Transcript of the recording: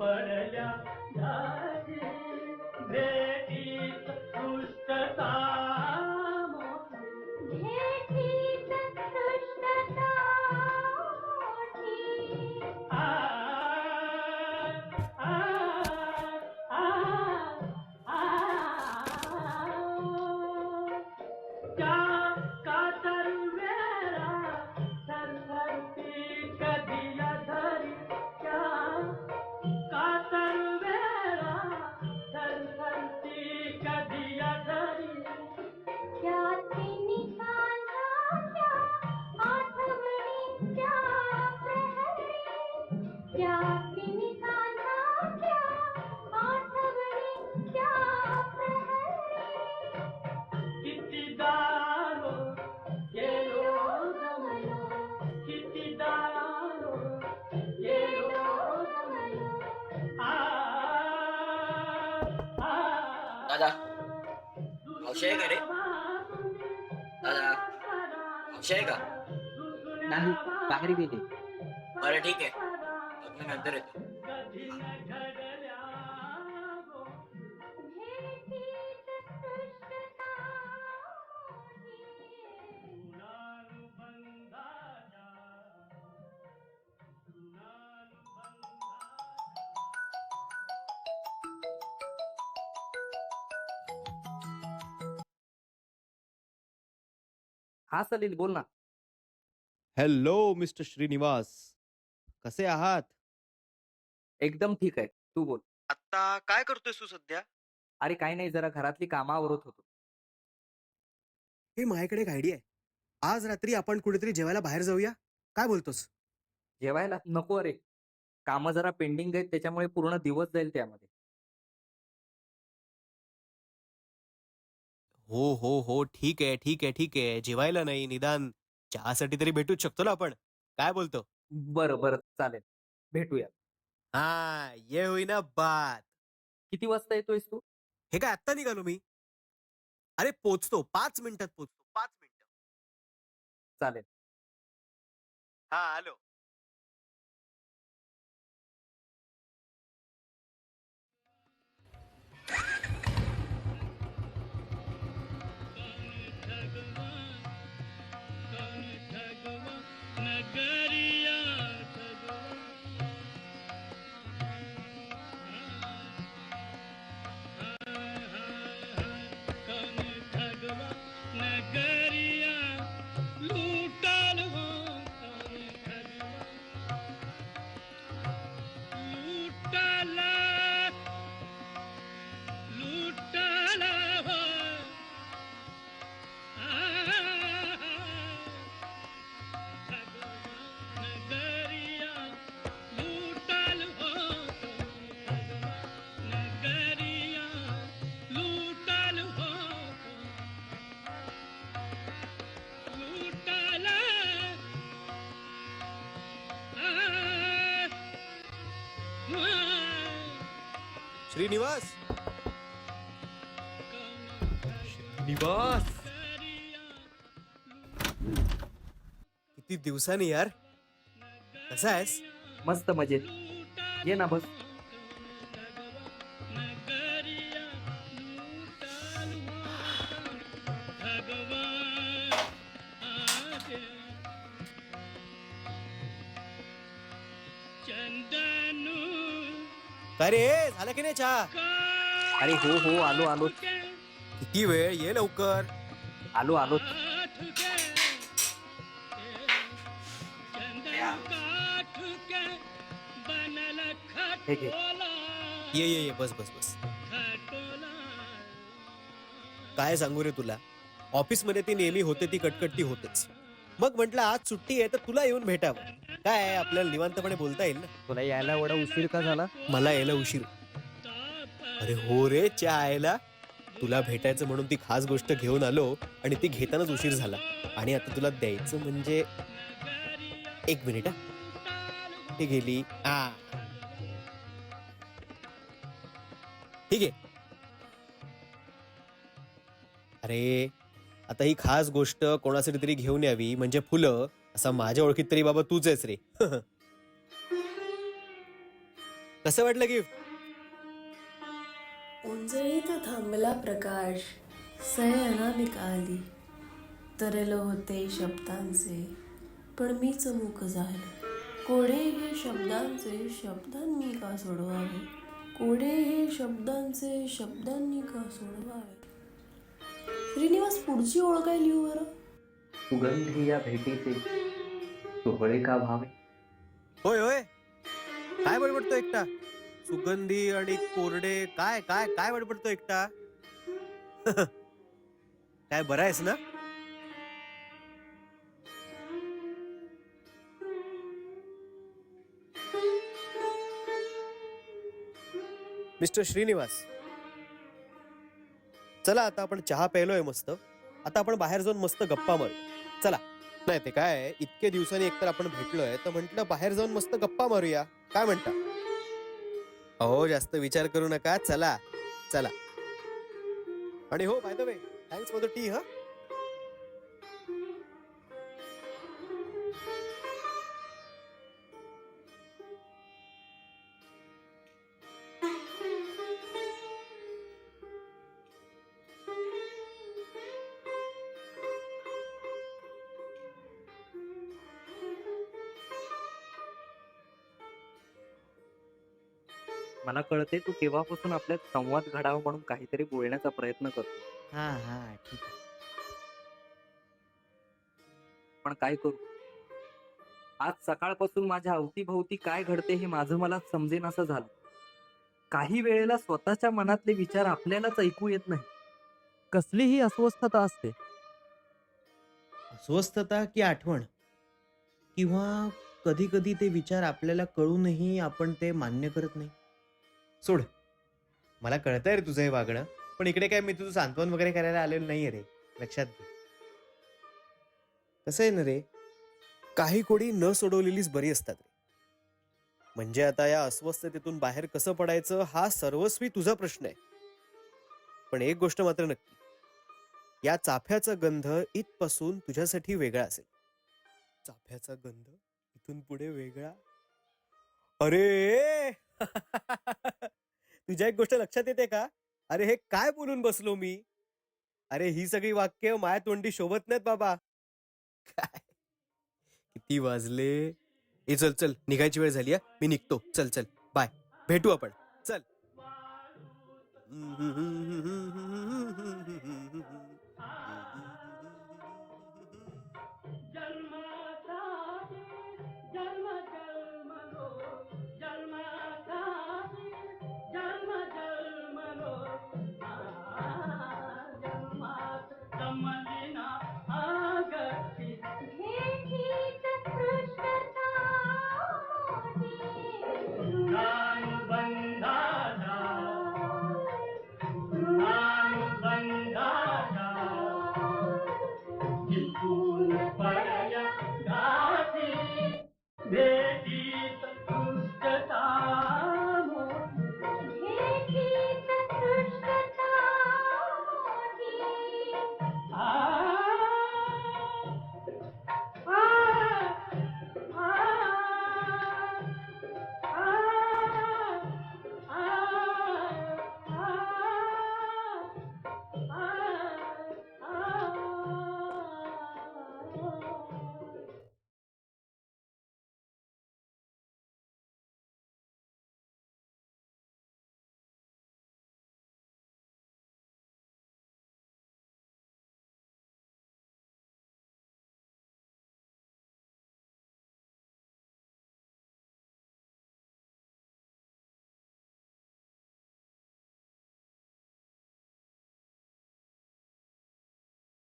परया दादा औषध आहे का रे दादा औषध आहे का नाही बाहेर गेले बरं ठीक आहे नंतर येतो हा सलील बोल ना. Hello mister Srinivas. कसे आहात? एकदम ठीक आहे. तू बोल. आता काय करतोय तू सध्या? अरे काही नाही जरा घरातली कामावरत होतो. हे माझ्याकडे एक आयडिया आहे. आज रात्री आपण कुठेतरी जेवायला बाहेर जाऊया? काय बोलतोस? जेवायला? नको अरे. कामं जरा पेंडिंग आहेत त्याच्यामुळे पूर्ण दिवस जाईल त्यामध्ये. हो हो हो ठीक आहे ठीक आहे ठीक आहे. जेवायला नाही निदान चहासाठी तरी भेटूच शकतो ना आपण. काय बोलतो? बरं बरं चालेल. भेटूया. हा ये होईना बात. किती वाजता येतोयस तू? हे काय आत्ता निघालो मी? अरे पोचतो. पाच मिनिटात पोचतो. पाच मिनिटं. चालेल. हा आलो श्रीनिवास? श्रीनिवास? किती दिवसांनी यार? कसा आहेस? मस्त मजेत. ये ना बस. काय रे झालं की नाही चहा? अरे हो हो आलो आलो. किती वेळ? ये लवकर. आलो आलो. हे घे. ये ये ये बस बस बस. काय सांगू रे तुला? ऑफिसमध्ये ती नेहमी होते ती कटकटी होतेच. मग म्हंटल आज सुट्टी आहे तर तुला येऊन भेटावं. काय आहे, आपल्याला निवांतपणे बोलता येईल ना? तुला यायला एवढा उशीर का झाला? मला यायला उशीर. अरे हो रे च्या आयला तुला भेटायचं म्हणून ती खास गोष्ट घेऊन आलो आणि ती घेतानाच उशीर झाला. आणि आता तुला द्यायचं म्हणजे एक मिनिट हा. ती गेली. आ. ठीक आहे. अरे आता ही खास गोष्ट कोणासाठी तरी घेऊन यावी म्हणजे फुलं. असं माझ्या ओळखीत तरी बाबा तूच आहेस रे. कसं वाटलं गिफ्ट? उंजळीत थांबला प्रकाश. सय अनामिका आली तरलो होते शब्दांचे. पण मीच मूक झाले. कोडे हे शब्दांचे शब्दांनी का सोडवावे? कोडे हे शब्दांचे शब्दांनी का सोडवावे? श्रीनिवास पुढची ओळख काय लिहू बरं? सुगंधी या भेटीचे सोहळे का भावे? होय होय. काय बडबडतो एकटा? सुगंधी आणि कोरडे काय काय काय बडबडतो एकटा? काय बरा आहेस ना? मिस्टर श्रीनिवास चला आता आपण चहा प्यायलोय मस्त. आता आपण बाहेर जाऊन मस्त गप्पा मारू. चला. नाही ते काय इतके दिवसांनी एकतर आपण भेटलोय तर म्हटलं बाहेर जाऊन मस्त गप्पा मारूया. काय म्हणता? अहो जास्त विचार करू नका. चला. चला. आणि हो by the way thanks for the tea हा? मला कळते तू केव्हापासून आपल्यात संवाद घडावा म्हणून काहीतरी बोलण्याचा प्रयत्न करतो हा हा ठीक आहे. पण काय करू? आज सकाळपासून माझ्या अवतीभोवती काय घडते हे माझं मला समजेन असं झालं. काही वेळेला स्वतःच्या मनातले विचार आपल्यालाच ऐकू येत नाही कसलीही अस्वस्थता असते. अस्वस्थता की आठवण किंवा कधी कधी ते विचार आपल्याला कळूनही आपण ते मान्य करत नाही. सोड. मला कळतंय रे तुझं हे वागणं पण इकडे काय मी तुझं सांत्वन वगैरे करायला आलेलो नाहीये रे. लक्षात घे. कसं आहे ना रे काही कोडी न सोडवलेलीच बरी असतात रे. म्हणजे आता या अस्वस्थतेतून बाहेर कसं पडायचं हा सर्वस्वी तुझा प्रश्न आहे. पण एक गोष्ट मात्र नक्की या चाफ्याचा गंध इथपासून तुझ्यासाठी वेगळा असेल. चाफ्याचा गंध इथून पुढे वेगळा? अरे! तुझ्या एक गोष्ट लक्षात येते का? अरे हे काय बोलून बसलो मी? अरे ही सगळी वाक्य माया तोंडी शोभत नाहीत बाबा. काय? किती वाजले? ए चल चल निघायची वेळ झाली मी निघतो. चल चल बाय. भेटू आपण. चल. ಸಂಸ್ಕೃತ